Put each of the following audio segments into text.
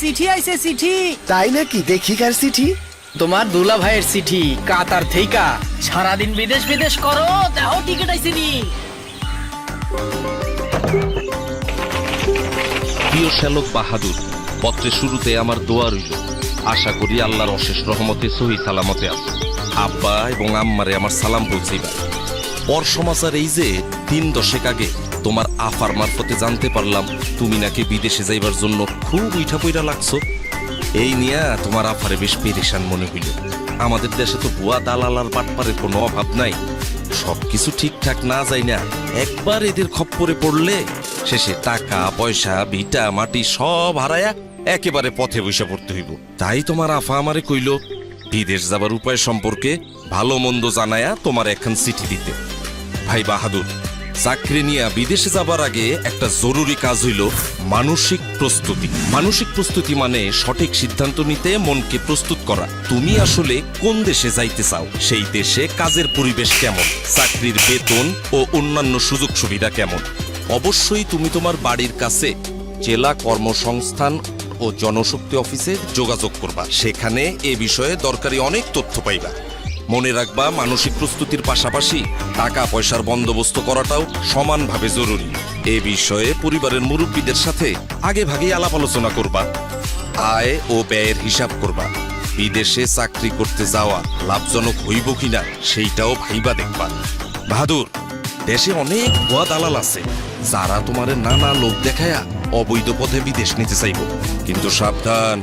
চিঠি আইছে চিঠি। তাই নাকি? দেখি কার চিঠি। তোমার দুলা ভাইয়ের চিঠি কাতার থেইকা। সারাদিন বিদেশ বিদেশ করো দেহ টিকিট আইছে নি প্রিয় শ্যালক বাহাদুর পত্রের শুরুতে আমার দোয়া রইল। আশা করি আল্লাহর অশেষ রহমতে সহি সালামতে আছে। আব্বা এবং আম্মারে আমার সালাম পৌঁছেইবা পর সমাচার এই যে তিন দশেক আগে তোমার আফার মারফতে জানতে পারলাম, তুমি নাকি বিদেশে যাইবার জন্য খুব উইঠা পইরা লাগছো। এই নিয়া তোমার আফারে বেশ পেরেশান মনে হইল। আমাদের দেশে তো ভুয়া দালাল আর বাটপারের কোনো অভাব নাই। সবকিছু ঠিকঠাক না যায় না, একবার এদের খপ্পরে পড়লে শেষে টাকা, পয়সা, ভিটা, মাটি সব হারায়া একেবারে পথে বসে পড়তে হইব। তাই তোমার আফা আমারে কইল, বিদেশ যাবার উপায় সম্পর্কে ভালো মন্দ জানায়া তোমার এখন চিঠি দিতে। ভাই বাহাদুর চাকরি নিয়ে বিদেশে যাবার আগে একটা জরুরি কাজ হইল মানসিক প্রস্তুতি। মানসিক প্রস্তুতি মানে সঠিক সিদ্ধান্ত নিতে মনকে প্রস্তুত করা। তুমি আসলে কোন দেশে যাইতে চাও? সেই দেশে কাজের পরিবেশ কেমন? চাকরির বেতন ও অন্যান্য সুযোগ সুবিধা কেমন? অবশ্যই তুমি তোমার বাড়ির কাছে জেলা কর্মসংস্থান ও জনশক্তি অফিসে যোগাযোগ করবা। সেখানে এ বিষয়ে দরকারি অনেক তথ্য পাইবা। মনে রাখবা, মানসিক প্রস্তুতির পাশাপাশি টাকা পয়সার বন্দোবস্ত করাটাও সমানভাবে জরুরি। এ বিষয়ে পরিবারের মুরব্বীদের সাথে আগে ভাগেই আলাপ আলোচনা করবা, আয় ও ব্যয়ের হিসাব করবা। বিদেশে চাকরি করতে যাওয়া লাভজনক হইব কিনা সেইটাও ভাইবা দেখবা। বাহাদুর, দেশে অনেক ভুয়া দালাল আছে, যারা তোমারে নানা লোক দেখায়া অবৈধ পথে বিদেশ নিতে চাইব। কিন্তু সাবধান,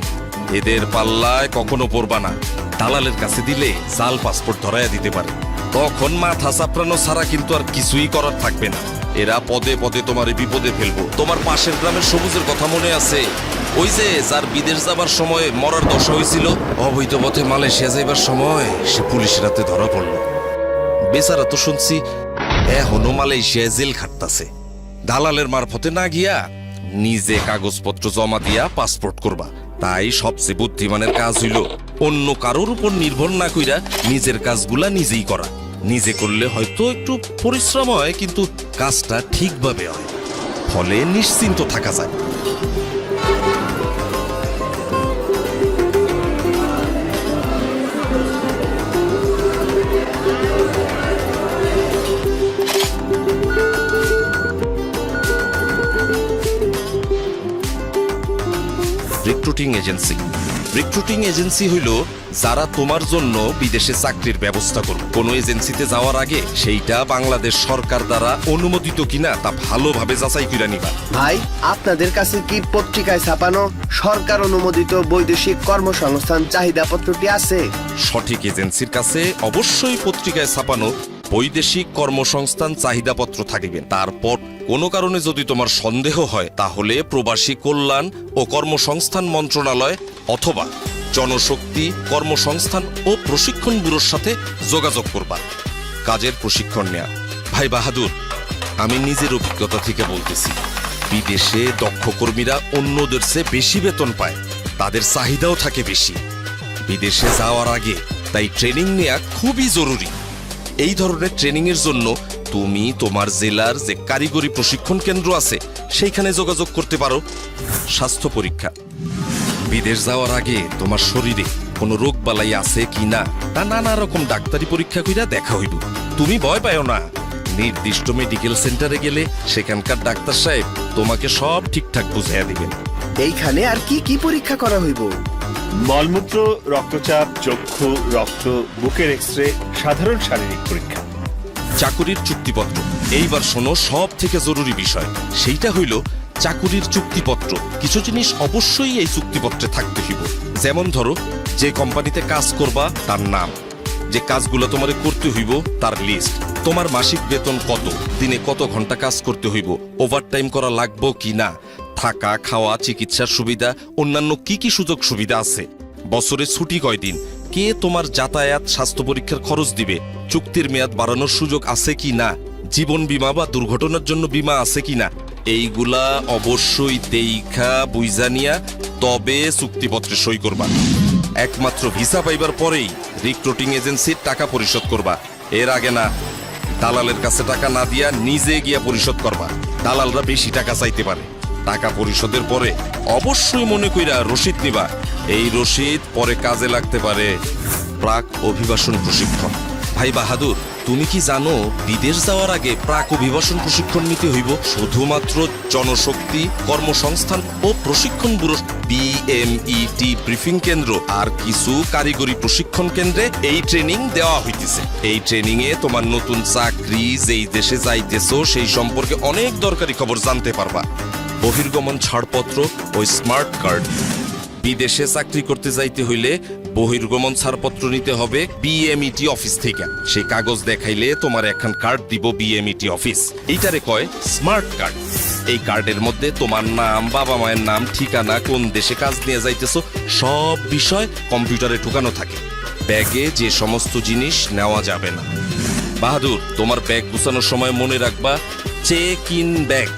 এদের পাল্লায় কখনো পড়বা না। দালালের কাছে দিলে জাল পাসপোর্ট ধরাইয়া দিতে পারে। তখন মাথা চাপড়ানো ছাড়া কিন্তু আর কিছুই করার থাকবে না। এরা পদে পদে তোমার বিপদে ফেলব। তোমার পাশের গ্রামের সবুজের কথা মনে আছে? ওই যে যার বিদেশ যাবার সময় মরার দশা হয়েছিল, অবৈধ পথে মালয়েশিয়া যাইবার সময় সে পুলিশের হাতে ধরা পড়ল। বেচারা তো শুনছি এখনও মালয়েশিয়ায় জেল খাটতাছে। দালালের মারফতে না গিয়া নিজে কাগজপত্র জমা দিয়া পাসপোর্ট করবা। তাই সবচেয়ে বুদ্ধিমানের কাজ হইল অন্য কারোর উপর নির্ভর না কইরা নিজের কাজগুলা নিজেই করা। নিজে করলে হয়তো একটু পরিশ্রম হয়, কিন্তু কাজটা ঠিকভাবে হয়। ফলে নিশ্চিন্ত থাকা যায়। Recruiting agency. রিক্রুটিং এজেন্সি হইল যারা তোমার জন্য বিদেশে চাকরির ব্যবস্থা করবে। কোনো এজেন্সিতে যাওয়ার আগে সেইটা বাংলাদেশ সরকার দ্বারা অনুমোদিত কিনা তা ভালোভাবে যাচাই করে নিবা। ভাই আপনাদের কাছে কি পত্রিকায় ছাপানো সরকার অনুমোদিত বৈদেশিক কর্মসংস্থান চাহিদা পত্রটি আছে? সঠিক এজেন্সির কাছে অবশ্যই পত্রিকায় ছাপানো বৈদেশিক কর্মসংস্থান চাহিদাপত্র থাকিবে। তারপর কোনো কারণে যদি তোমার সন্দেহ হয় তাহলে প্রবাসী কল্যাণ ও কর্মসংস্থান মন্ত্রণালয় অথবা জনশক্তি, কর্মসংস্থান ও প্রশিক্ষণ ব্যুরোর সাথে যোগাযোগ করবা কাজের প্রশিক্ষণ নেয়া। ভাই বাহাদুর, আমি নিজের অভিজ্ঞতা থেকে বলতেছি। বিদেশে দক্ষ কর্মীরা অন্যদের চেয়ে বেশি বেতন পায়। তাদের চাহিদাও থাকে বেশি। বিদেশে যাওয়ার আগে তাই ট্রেনিং নেওয়া খুবই জরুরি। এই ধরনের ট্রেনিং এর জন্য তুমি, তোমার জেলার যে কারিগরি প্রশিক্ষণ কেন্দ্র আছে, সেইখানে যোগাযোগ করতে পারো। স্বাস্থ্য পরীক্ষা। বিদেশ যাওয়ার আগে তোমার শরীরে কোনো রোগ বালাই আছে কি না তা নানা রকম ডাক্তারি পরীক্ষা কইরা দেখা হইব। তুমি ভয় পাও না। নির্দিষ্ট মেডিকেল সেন্টারে গেলে সেখানকার ডাক্তার সাহেব তোমাকে সব ঠিকঠাক বুঝাইয়া দিবেন। এইখানে আর কি কি পরীক্ষা করা হইব? মলমূত্র রক্তচাপ চক্ষু রক্ত বুকের এক্স রে সাধারণ শারীরিক পরীক্ষা। চাকুরির চুক্তিপত্র। এইবার শোনো সব থেকে জরুরি বিষয়। সেইটা হইল চাকুরির চুক্তিপত্র। কিছু জিনিস অবশ্যই এই চুক্তিপত্রে থাকতে হইব যেমন ধরো, যে কোম্পানিতে কাজ করবা, তার নাম। যে কাজগুলো তোমারে করতে হইব, তার লিস্ট তোমার মাসিক বেতন কত? দিনে কত ঘণ্টা কাজ করতে হইব? ওভারটাইম করা লাগবো কি না? থাকা, খাওয়া, চিকিৎসার সুবিধা, অন্যান্য কি কি সুযোগ সুবিধা আছে? বছরে ছুটি কয়দিন কে তোমার যাতায়াত, স্বাস্থ্য পরীক্ষার খরচ দিবে? চুক্তির মেয়াদ বাড়ানোর সুযোগ আছে কি না? জীবন বীমা বা দুর্ঘটনার জন্য বীমা আছে কি না? এইগুলা অবশ্যই দেইখা বুইজানিয়া তবে চুক্তিপত্রে সই করবা। একমাত্র ভিসা পাইবার পরেই রিক্রুটিং এজেন্সির টাকা পরিশোধ করবা। এর আগে না, দালালের কাছে টাকা না দিয়া নিজে গিয়া পরিশোধ করবা। দালালরা বেশি টাকা চাইতে পারে। টাকা পরিশোধের পরে অবশ্যই মনে কইরা রসিদ নিবা। এই রসিদ পরে কাজে লাগতে পারে প্রাক অভিবাসন প্রশিক্ষণ। ভাই বাহাদুর তুমি কি জানো, বিদেশ যাওয়ার আগে প্রাক অভিবাসন প্রশিক্ষণ নিতে হইব। শুধুমাত্র জনশক্তি, কর্মসংস্থান ও প্রশিক্ষণ ব্যুরো বিএমইটি ব্রিফিং কেন্দ্র আর কিছু কারিগরি প্রশিক্ষণ কেন্দ্রে এই ট্রেনিং দেওয়া হইতেছে। এই ট্রেনিং এ তোমার নতুন চাকরি, যেই দেশে যাইতেছো, সেই সম্পর্কে অনেক দরকারি খবর জানতে পারবা। বহির্গমন ছাড়পত্র ও স্মার্ট কার্ড। বিদেশে চাকরি করতে যাইতে হইলে বহির্গমন ছাড়পত্র নিতে হবে বিএমইটি অফিস থেকে। সেই কাগজ দেখাইলে তোমার একখান কার্ড দিব বিএমইটি অফিস। এইটারে কয় স্মার্ট কার্ড এই কার্ডের মধ্যে তোমার নাম, বাবা মায়ের নাম, ঠিকানা, কোন দেশে কাজ নিয়ে যাইতেছো, সব বিষয় কম্পিউটারে ঢুকানো থাকে। ব্যাগে যে সমস্ত জিনিস নেওয়া যাবে না। বাহাদুর, তোমার ব্যাগ গুছানোর সময় মনে রাখবা চেক ইন ব্যাগ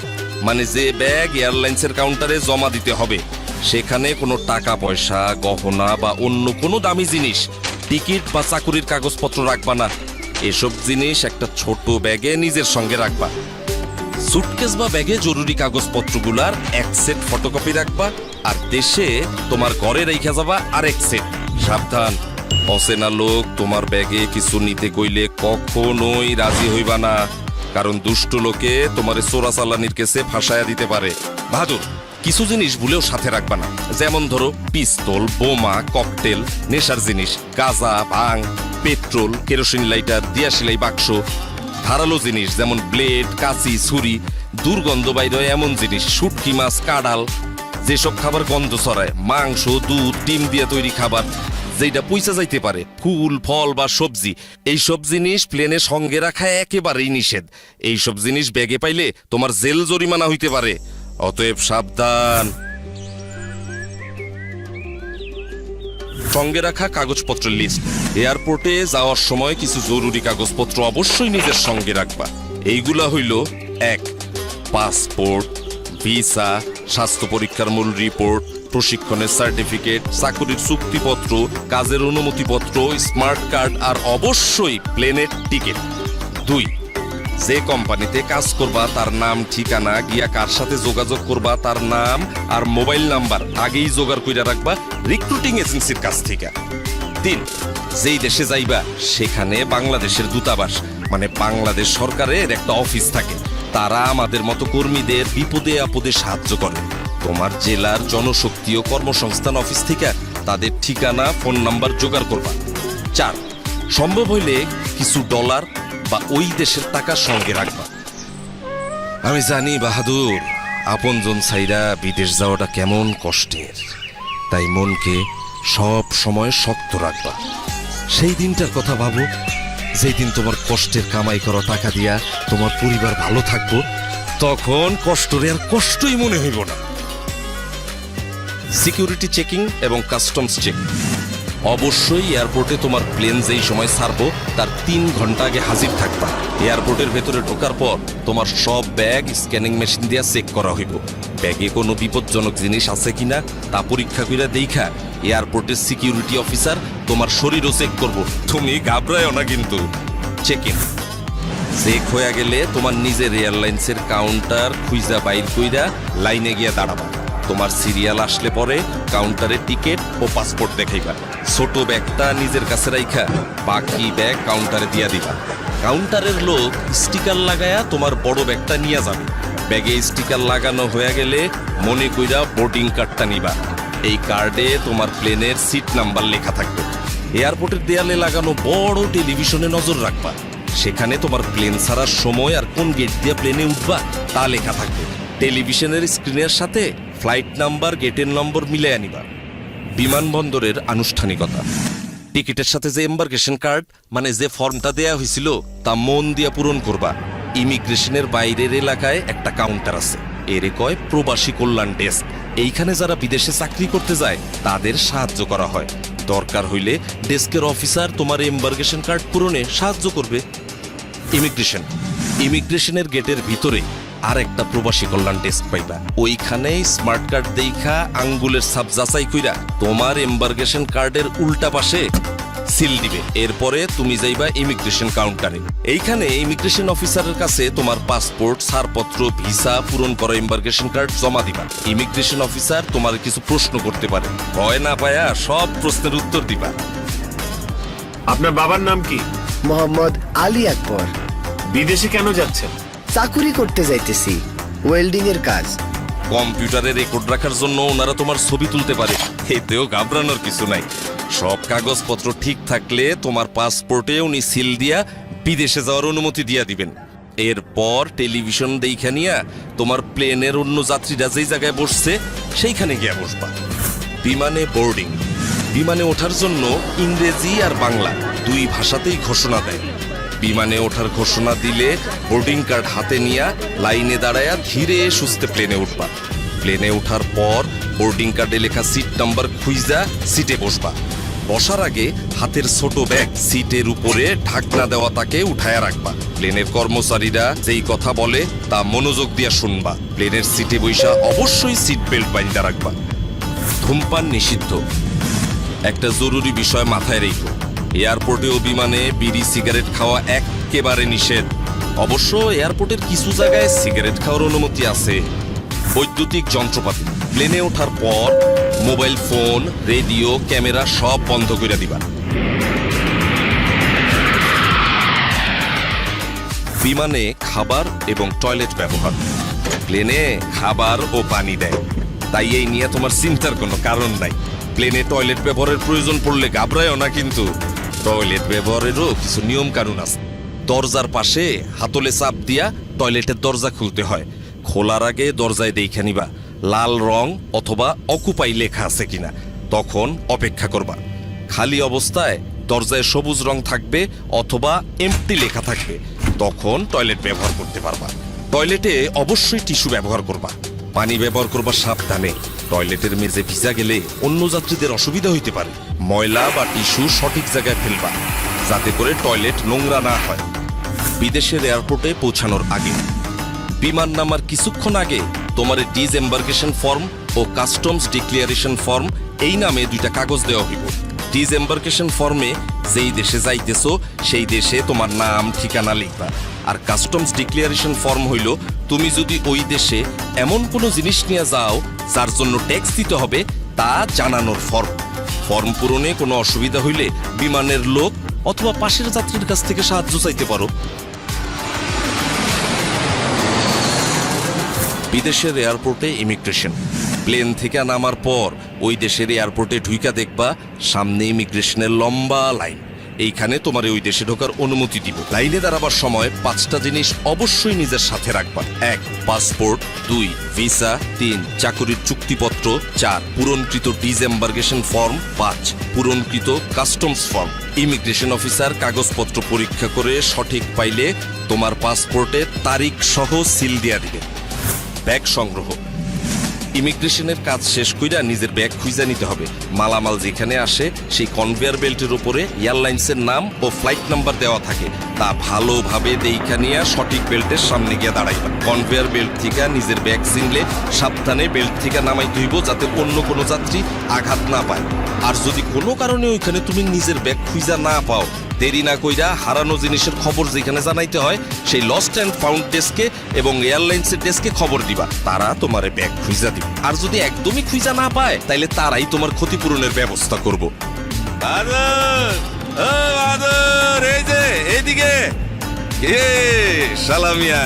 মানে যে ব্যাগ এয়ারলাইন্সের কাউন্টারে জমা দিতে হবে। সেখানে কোনো টাকা, পয়সা, গহনা বা অন্য কোনো দামি জিনিস, টিকিট বা চাকুরির কাগজপত্র রাখবা না। এসব জিনিস একটা ছোট ব্যাগে নিজের সঙ্গে রাখবা। সুটকেস বা ব্যাগে জরুরি কাগজপত্রগুলার এক সেট ফটোকপি রাখবা আর দেশে তোমার ঘরে রেখে যাবা আর এক সেট। সাবধান। অচেনা লোক তোমার ব্যাগে কিছু নিতে কইলে কখনোই রাজি হইবা না। কারণ দুষ্ট লোকে তোমারে চোরা চালানির কেসে ফাঁসায়া দিতে পারে। বাহাদুর। কিছু জিনিস ভুলেও সাথে রাখবা না। যেমন ধরো, পিস্তল, বোমা, ককটেল, নেশার জিনিস, গাঁজা, ভাং, পেট্রোল, কেরোসিন লাইটার দিয়াশিলাই বাক্স, ধারালো জিনিস যেমন ব্লেড, কাঁচি, ছুরি, দুর্গন্ধ বাইরে এমন জিনিস, শুটকি মাছ, কাডাল, যেসব খাবার গন্ধ ছড়ায়, মাংস, দুধ, ডিম দিয়ে তৈরি খাবার যেটা পয়সা যাইতে পারে, ফুল, ফল বা সবজি এই সব জিনিস প্লেনে সঙ্গে রাখা একেবারেই নিষেধ। এই সব জিনিস ব্যাগে পাইলে তোমার জেল জরিমানা হইতে পারে। অতএব সাবধান। সঙ্গে রাখা কাগজপত্রের লিস্ট এয়ারপোর্টে যাওয়ার সময় কিছু জরুরি কাগজপত্র অবশ্যই নিজের সঙ্গে রাখবা। এইগুলা হইল, এক, পাসপোর্ট, ভিসা, স্বাস্থ্য পরীক্ষার মূল রিপোর্ট প্রশিক্ষণের সার্টিফিকেট চাকরির চুক্তিপত্র, কাজের অনুমতিপত্র স্মার্ট কার্ড আর অবশ্যই প্লেনের টিকিট দুই যে কোম্পানিতে কাজ করবা, তার নাম, ঠিকানা, গিয়া কার সাথে যোগাযোগ করবা, তার নাম আর মোবাইল নাম্বার আগেই জোগাড় কইরা রাখবা রিক্রুটিং এজেন্সির কাছ থেকে। তিন, যেই দেশে যাইবা, সেখানে বাংলাদেশের দূতাবাস মানে বাংলাদেশ সরকারের একটা অফিস থাকে। তারা আমাদের মতো কর্মীদের বিপদে আপদে সাহায্য করে। তোমার জেলার জনশক্তি ও কর্মসংস্থান অফিস থেকে তাদের ঠিকানা, ফোন নাম্বার জোগাড় করবা। চার, সম্ভব হইলে কিছু ডলার বা ওই দেশের টাকা সঙ্গে রাখবা। আমি জানি, বাহাদুর, আপনজন সাইরা বিদেশ যাওয়াটা কেমন কষ্টের। তাই মনকে সব সময় শক্ত রাখবা। সেই দিনটার কথা ভাবো, যেই দিন তোমার কষ্টের কামাই করা টাকা দিয়া তোমার পরিবার ভালো থাকব, তখন কষ্টরে আর কষ্টই মনে হইব না। সিকিউরিটি চেকিং এবং কাস্টমস চেক। অবশ্যই এয়ারপোর্টে তোমার প্লেন যেই সময় ছাড়বো, তার তিন ঘণ্টা আগে হাজির থাকবা। এয়ারপোর্টের ভেতরে ঢোকার পর তোমার সব ব্যাগ, স্ক্যানিং মেশিন দিয়া চেক করা হইব। ব্যাগে কোনো বিপজ্জনক জিনিস আছে কিনা, তা পরীক্ষা করে দেখা এয়ারপোর্টের সিকিউরিটি অফিসার তোমার শরীরও চেক করব। তুমি ঘাবড়ায়ও না কিন্তু। চেক ইন চেক হয়ে গেলে তোমার নিজের এয়ারলাইন্সের কাউন্টার খুইজা বাইর কইরা লাইনে গিয়া দাঁড়াবা। তোমার সিরিয়াল আসলে পরে কাউন্টারে টিকিট ও পাসপোর্ট দেখাইবা। ছোট ব্যাগটা নিজের কাছে রাইখা, বাকি ব্যাগ কাউন্টারে দিয়া দিবা। কাউন্টারের লোক স্টিকার লাগায়া তোমার বড় ব্যাগটা নিয়ে যাবে। ব্যাগে স্টিকার লাগানো হয়ে গেলে মনে কইরা বোর্ডিং কার্ডটা নিবা। এই কার্ডে তোমার প্লেনের সিট নাম্বার লেখা থাকবে। এয়ারপোর্টের দেয়ালে লাগানো বড় টেলিভিশনে নজর রাখবা। সেখানে তোমার প্লেন ছাড়ার সময় আর কোন গেট দিয়ে প্লেনে উঠবা তা লেখা থাকবে। টেলিভিশনের স্ক্রিনের সাথে ফ্লাইট নাম্বার, গেটের নম্বর মিলে আনিবা। বিমানবন্দরের আনুষ্ঠানিকতা। টিকিটের সাথে যে এম্বার্কেশন কার্ড মানে যে ফর্মটা দেয়া হয়েছিল, তা মন দিয়া পূরণ করবা। ইমিগ্রেশনের বাইরের এলাকায় একটা কাউন্টার আছে। এরে কয় প্রবাসী কল্যাণ ডেস্ক এইখানে যারা বিদেশে চাকরি করতে যায়, তাদের সাহায্য করা হয়। দরকার হইলে ডেস্কের অফিসার তোমার এম্বার্কেশন কার্ড পূরণে সাহায্য করবে। ইমিগ্রেশন। ইমিগ্রেশনের গেটের ভিতরে আর একটা প্রবাসী কল্যাণ ডেস্ক পাইবা। ওইখানে স্মার্ট কার্ড দেখা আঙ্গুলের সাপ যাচাই কইরা তোমার এম্বার্গেশন কার্ডের উল্টা পাশে সিল দিবে। এরপরে তুমি যাইবা ইমিগ্রেশন কাউন্টারে এইখানে ইমিগ্রেশন অফিসারের কাছে তোমার পাসপোর্ট ছাড়পত্র ভিসা পূরণ করা ইম্বার্গেশন কার্ড জমা দিবা। ইমিগ্রেশন অফিসার তোমার কিছু প্রশ্ন করতে পারে। ভয় না পায়া সব প্রশ্নের উত্তর দিবা। আপনার বাবার নাম কি? মোহাম্মদ আলী আকবর। বিদেশে কেন যাচ্ছেন? চাকুরি করতে যাইতেছি। ওয়েল্ডিং এর কাজ। কম্পিউটারে রেকর্ড রাখার জন্য ওনারা তোমার ছবি তুলতে পারে। এতেও ঘাবড়ানোর কিছু নাই। সব কাগজপত্র ঠিক থাকলে তোমার পাসপোর্টে উনি সিল দিয়া বিদেশে যাওয়ার অনুমতি দিয়া দিবেন। এরপর টেলিভিশন দেখা নিয়া তোমার প্লেনের অন্য যাত্রীরা যেই জায়গায় বসছে, সেইখানে গিয়া বসবা। বিমানে বোর্ডিং। বিমানে ওঠার জন্য ইংরেজি আর বাংলা দুই ভাষাতেই ঘোষণা দেয়। বিমানে ওঠার ঘোষণা দিলে বোর্ডিং কার্ড হাতে নিয়া লাইনে দাঁড়ায়া ধীরে সুস্থে প্লেনে উঠবা। প্লেনে ওঠার পর বোর্ডিং কার্ডে লেখা সিট নাম্বার খুইজা সিটে বসবা। বসার আগে হাতের ছোট ব্যাগ সিটের উপরে ঢাকনা দেওয়া তাকে উঠায়া রাখবা। প্লেনের কর্মচারীরা যেই কথা বলে তা মনোযোগ দিয়া শুনবা। প্লেনের সিটে বৈশা অবশ্যই সিট বেল্ট বাইন্দা রাখবা। ধূমপান নিষিদ্ধ। একটা জরুরি বিষয় মাথায় রেখো। এয়ারপোর্টে ও বিমানে বিড়ি সিগারেট খাওয়া একেবারে নিষেধ। অবশ্য এয়ারপোর্টের কিছু জায়গায় সিগারেট খাওয়ার অনুমতি আছে। বৈদ্যুতিক যন্ত্রপাতি, প্লেনে ওঠার পর মোবাইল ফোন, রেডিও, ক্যামেরা সব বন্ধ করে দিবা। বিমানে খাবার এবং টয়লেট ব্যবহার। প্লেনে খাবার ও পানি দেয়। তাই এই নিয়ে তোমার চিন্তার কোনো কারণ নাই। প্লেনে টয়লেট ব্যবহারের প্রয়োজন পড়লে ঘাবড়ায়ও না কিন্তু। টয়লেট ব্যবহারেরও কিছু নিয়ম কানুন আছে। দরজার পাশে হাতলে চাপ দিয়া টয়লেটের দরজা খুলতে হয়। খোলার আগে দরজায় দেখে নিবা, লাল রং অথবা অকুপাই লেখা আছে কিনা। তখন অপেক্ষা করবা। খালি অবস্থায় দরজায় সবুজ রং থাকবে অথবা এমটি লেখা থাকবে। তখন টয়লেট ব্যবহার করতে পারবা। টয়লেটে অবশ্যই টিস্যু ব্যবহার করবা। পানি ব্যবহার করবা সাবধানে। টয়লেটের মেঝে ভিজা গেলে অন্য যাত্রীদের অসুবিধা হইতে পারে। ময়লা বা টিস্যু সঠিক জায়গায় ফেলবা, যাতে করে টয়লেট নোংরা না হয়। বিদেশের এয়ারপোর্টে পৌঁছানোর আগে। বিমান নামার কিছুক্ষণ আগে তোমার ডিজএম্বার্কেশন ফর্ম ও কাস্টমস ডিক্লিয়ারেশন ফর্ম এই নামে দুইটা কাগজ দেওয়া হইব। ডিজএম্বার্কেশন ফর্মে যেই দেশে যাইতেছো, সেই দেশে তোমার নাম, ঠিকানা লিখবা। আর কাস্টমস ডিক্লিয়ারেশন ফর্ম হইল তুমি যদি ওই দেশে এমন কোনো জিনিস নিয়ে যাও, যার জন্য ট্যাক্স দিতে হবে, তা জানানোর ফর্ম ফর্ম পূরণে কোনো অসুবিধা হইলে বিমানের লোক অথবা পাশের যাত্রীর কাছ থেকে সাহায্য চাইতে পারো। বিদেশের এয়ারপোর্টে ইমিগ্রেশন প্লেন থেকে নামার পর ওই দেশের এয়ারপোর্টে ঢুইকা দেখবা, সামনে ইমিগ্রেশনের লম্বা লাইন এইখানে তোমার ওই দেশে ঢোকার অনুমতি দিব। লাইনে দাঁড়াবার সময় পাঁচটা জিনিস অবশ্যই নিজের সাথে রাখবা। এক, পাসপোর্ট। দুই, ভিসা। তিন, চাকরির চুক্তিপত্র। চার, পূরণকৃত ডিজএম্বার্গেশন ফর্ম। পাঁচ, পূরণকৃত কাস্টমস ফর্ম। ইমিগ্রেশন অফিসার কাগজপত্র পরীক্ষা করে সঠিক পাইলে তোমার পাসপোর্টে তারিখ সহ সিল দিয়া দিবে। ব্যাগ সংগ্রহ। ইমিগ্রেশনের কাজ শেষ কইরা নিজের ব্যাগ খুঁজে নিতে হবে। মালামাল যেখানে আসে, সেই কনভেয়ার বেল্টের উপরে এয়ারলাইন্সের নাম ও ফ্লাইট নাম্বার দেওয়া থাকে। তা ভালোভাবে দেইখা নিয়ে সঠিক বেল্টের সামনে গিয়ে দাঁড়াইবা। কনভেয়ার বেল্ট থেকে নিজের ব্যাগ চিনলে সাবধানে বেল্ট থেকে নামাই ধুইব যাতে অন্য কোনো যাত্রী আঘাত না পায়। আর যদি কোনো কারণে ওইখানে তুমি নিজের ব্যাগ খুঁজা না পাও দেরি না কইরা হারানো জিনিসের খবর যেখানে জানাইতে হয় সেই লস্ট অ্যান্ড ফাউন্ড ডেস্কে এবং এয়ারলাইন্সের ডেস্কে খবর দিবা। তারা তোমার ব্যাগ খুঁজা দিবে। আর যদি একদমই খুঁজা না পায় তাইলে তারাই তোমার ক্ষতিপূরণের ব্যবস্থা করব। এই যে এইদিকে! এ সালামিয়া?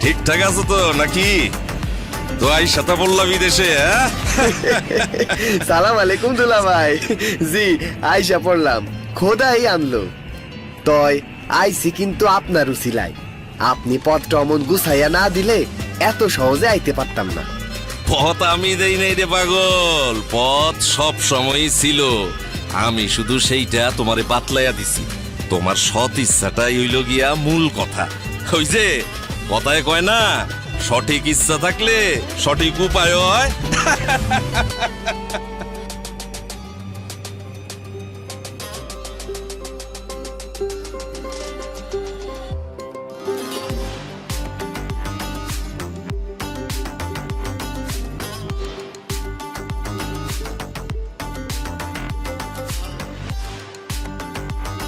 ঠিকঠাক আছো তো নাকি? তো আইসাতা বললাম বিদেশে হ্যাঁ? সালাম আলাইকুম দুলা ভাই জি আইসা পড়লাম। খোদাই আনলো। তয়, আইসি কিন্তু আপনার উচিলাই আপনি পথটা অমন গুছাইয়া না দিলে এত সহজে আইতে পারতাম না। পথ আমি দেই নাই রে পাগল, পথ সব সময়ই ছিল। আমি শুধু সেইটা তোমারে বাতলাইয়া দিছি। তোমার সৎ ইচ্ছাটাই হইল গিয়া মূল কথা। ওই যে, কথায় কয় না, সঠিক ইচ্ছা থাকলে সঠিক উপায় হয়।